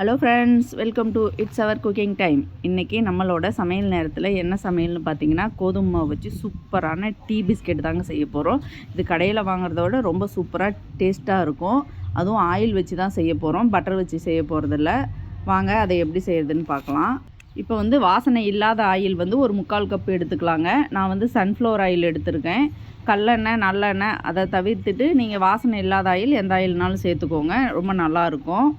Hello friends welcome to it's our cooking time இன்றைக்கி நம்மளோட சமையல் நேரத்தில் என்ன சமையல்னு பார்த்தீங்கன்னா கோதுமை மாவு வச்சு சூப்பரான டீ பிஸ்கெட் தாங்க செய்ய போகிறோம் இது கடையில் வாங்குறத விட ரொம்ப சூப்பராக டேஸ்ட்டாக இருக்கும். அதுவும் ஆயில் வச்சு தான் செய்ய போகிறோம் பட்டர் வச்சு செய்ய போகிறதில்ல வாங்க அதை எப்படி செய்யறதுன்னு பார்க்கலாம் இப்போ வந்து வாசனை இல்லாத ஆயில் வந்து ஒரு முக்கால் கப் எடுத்துக்கலாங்க. நான் வந்து சன்ஃப்ளவர் ஆயில் எடுத்திருக்கேன். கல்லெண்ணெய் நல்லெண்ணெய் அதை தவிர்த்துட்டு நீங்கள் வாசனை இல்லாத ஆயில் எந்த ஆயில்னாலும் சேர்த்துக்கோங்க. ரொம்ப நல்லாயிருக்கும்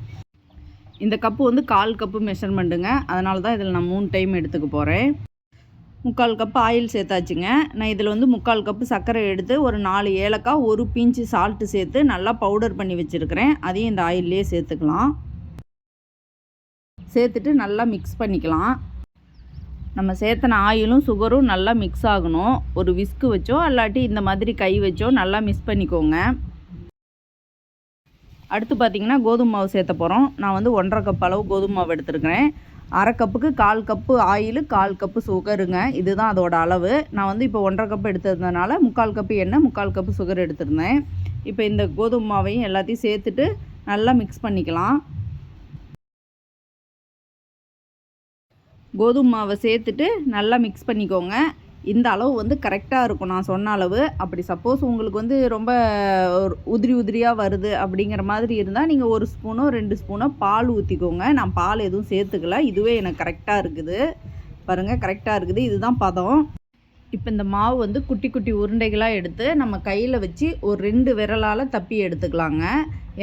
இந்த கப்பு வந்து கால் கப்பு மெஷர்மெண்ட்டுங்க அதனால தான் இதில் நான் மூணு டைம் எடுத்துக்க போகிறேன் முக்கால் கப்பு ஆயில் சேர்த்தாச்சுங்க. நான் இதில் வந்து முக்கால் கப்பு சர்க்கரை எடுத்து ஒரு நாலு ஏலக்காய் ஒரு பீஞ்சு சால்ட்டு சேர்த்து நல்லா பவுடர் பண்ணி வச்சுருக்கிறேன். அதையும் இந்த ஆயிலே சேர்த்துக்கலாம். சேர்த்துட்டு நல்லா மிக்ஸ் பண்ணிக்கலாம். நம்ம சேர்த்தன ஆயிலும் சுகரும் நல்லா மிக்ஸ் ஆகணும். ஒரு விஸ்கு வச்சோ இல்லாட்டி இந்த மாதிரி கை வச்சோ நல்லா மிக்ஸ் பண்ணிக்கோங்க. அடுத்து பார்த்திங்கன்னா கோதுமை மாவு சேர்த்த போகிறோம் நான் வந்து ஒன்றரை கப் அளவு கோதுமை மாவு எடுத்துருக்கிறேன். அரை கப்புக்கு கால் கப்பு ஆயில் கால் கப்பு சுகருங்க. இதுதான் அதோட அளவு. நான் வந்து இப்போ ஒன்றரை கப்பு எடுத்ததுனால முக்கால் கப்பு எண்ணெய் முக்கால் கப்பு சுகர் எடுத்திருந்தேன். இப்போ இந்த கோதுமை மாவையும் எல்லாத்தையும் சேர்த்துட்டு நல்லா மிக்ஸ் பண்ணிக்கலாம். கோதுமை மாவை சேர்த்துட்டு நல்லா மிக்ஸ் பண்ணிக்கோங்க. இந்த அளவு வந்து கரெக்டாக இருக்கும். நான் சொன்ன அளவு. அப்படி சப்போஸ் உங்களுக்கு வந்து ரொம்ப உதிரி உதிரியாக வருது அப்படிங்கிற மாதிரி இருந்தால் நீங்கள் ஒரு ஸ்பூனோ ரெண்டு ஸ்பூனோ பால் ஊற்றிக்கோங்க நான் பால் எதுவும் சேர்த்துக்கல. இதுவே எனக்கு கரெக்டாக இருக்குது. பாருங்கள் கரெக்டாக இருக்குது. இதுதான் பதம். இப்போ இந்த மாவு வந்து குட்டி குட்டி உருண்டைகளாக எடுத்து நம்ம கையில் வச்சு ஒரு ரெண்டு விரலால் தப்பி எடுத்துக்கலாங்க.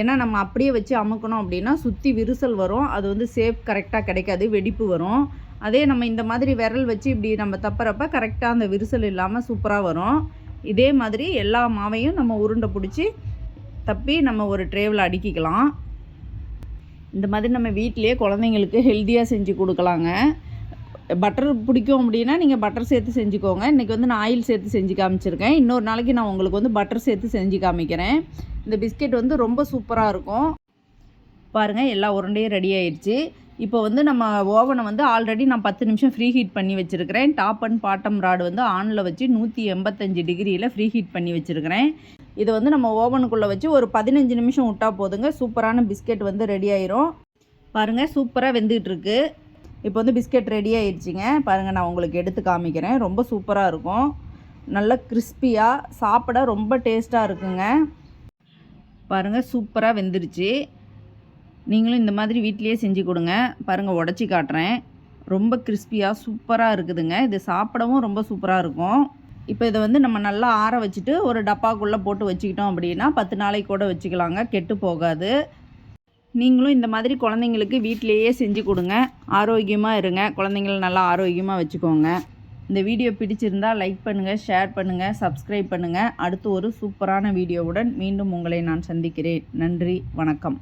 ஏன்னா நம்ம அப்படியே வச்சு அமுக்கணும் அப்படின்னா சுற்றி விரிசல் வரும். அது வந்து சேஃப் கரெக்டாக கிடைக்காது. வெடிப்பு வரும். அதே நம்ம இந்த மாதிரி விரல் வச்சு இப்படி நம்ம தப்புறப்ப கரெக்டாக அந்த விரிசல் இல்லாமல் சூப்பராக வரும். இதே மாதிரி எல்லா மாவையும் நம்ம உருண்டை பிடிச்சி தப்பி நம்ம ஒரு ட்ரேவில் அடுக்கிக்கலாம். இந்த மாதிரி நம்ம வீட்டிலே குழந்தைங்களுக்கு ஹெல்த்தியாக செஞ்சு கொடுக்கலாங்க. பட்டர் பிடிக்கும் அப்படின்னா நீங்கள் பட்டர் சேர்த்து செஞ்சுக்கோங்க. இன்றைக்கி வந்து நான் ஆயில் சேர்த்து செஞ்சு காமிச்சிருக்கேன். இன்னொரு நாளைக்கு நான் உங்களுக்கு வந்து பட்டர் சேர்த்து செஞ்சு காமிக்கிறேன். இந்த பிஸ்கெட் வந்து ரொம்ப சூப்பராக இருக்கும். பாருங்கள் எல்லா உருண்டையும் ரெடி ஆயிடுச்சு இப்போ வந்து நம்ம ஓவனை வந்து ஆல்ரெடி நான் பத்து நிமிஷம் ஃப்ரீ ஹீட் பண்ணி வச்சுருக்கிறேன். டாப் அண்ட் பாட்டம் ராடு வந்து ஆனில் வச்சு நூற்றி எண்பத்தஞ்சு டிகிரியில் ஃப்ரீ ஹீட் பண்ணி வச்சுருக்கிறேன். இதை வந்து நம்ம ஓவனுக்குள்ளே வச்சு ஒரு பதினஞ்சு நிமிஷம் விட்டால் போதுங்க. சூப்பரான பிஸ்கெட் வந்து ரெடி ஆயிரும். பாருங்கள் சூப்பராக வெந்துகிட்ருக்கு இப்போ வந்து பிஸ்கெட் ரெடி ஆயிடுச்சிங்க. பாருங்கள் நான் உங்களுக்கு எடுத்து காமிக்கிறேன். ரொம்ப சூப்பராக இருக்கும். நல்லா கிறிஸ்பியாக சாப்பிட ரொம்ப டேஸ்ட்டாக இருக்குங்க. பாருங்கள் சூப்பராக வெந்துருச்சு. நீங்களும் இந்த மாதிரி வீட்லேயே செஞ்சு கொடுங்க. பாருங்கள் உடச்சி காட்டுறேன். ரொம்ப கிறிஸ்பியாக சூப்பராக இருக்குதுங்க. இது சாப்பிடவும் ரொம்ப சூப்பராக இருக்கும். இப்போ இதை வந்து நம்ம நல்லா ஆற வச்சுட்டு ஒரு டப்பாக்குள்ளே போட்டு வச்சுக்கிட்டோம் அப்படின்னா பத்து நாளைக்கு கூட வச்சுக்கலாங்க. கெட்டு போகாது. நீங்களும் இந்த மாதிரி குழந்தைங்களுக்கு வீட்டிலையே செஞ்சு கொடுங்க. ஆரோக்கியமாக இருங்க. குழந்தைங்கள நல்லா ஆரோக்கியமாக வச்சுக்கோங்க. இந்த வீடியோ பிடிச்சிருந்தால் லைக் பண்ணுங்கள் ஷேர் பண்ணுங்கள் சப்ஸ்கிரைப் பண்ணுங்கள் அடுத்து ஒரு சூப்பரான வீடியோவுடன் மீண்டும் உங்களை நான் சந்திக்கிறேன். நன்றி வணக்கம்.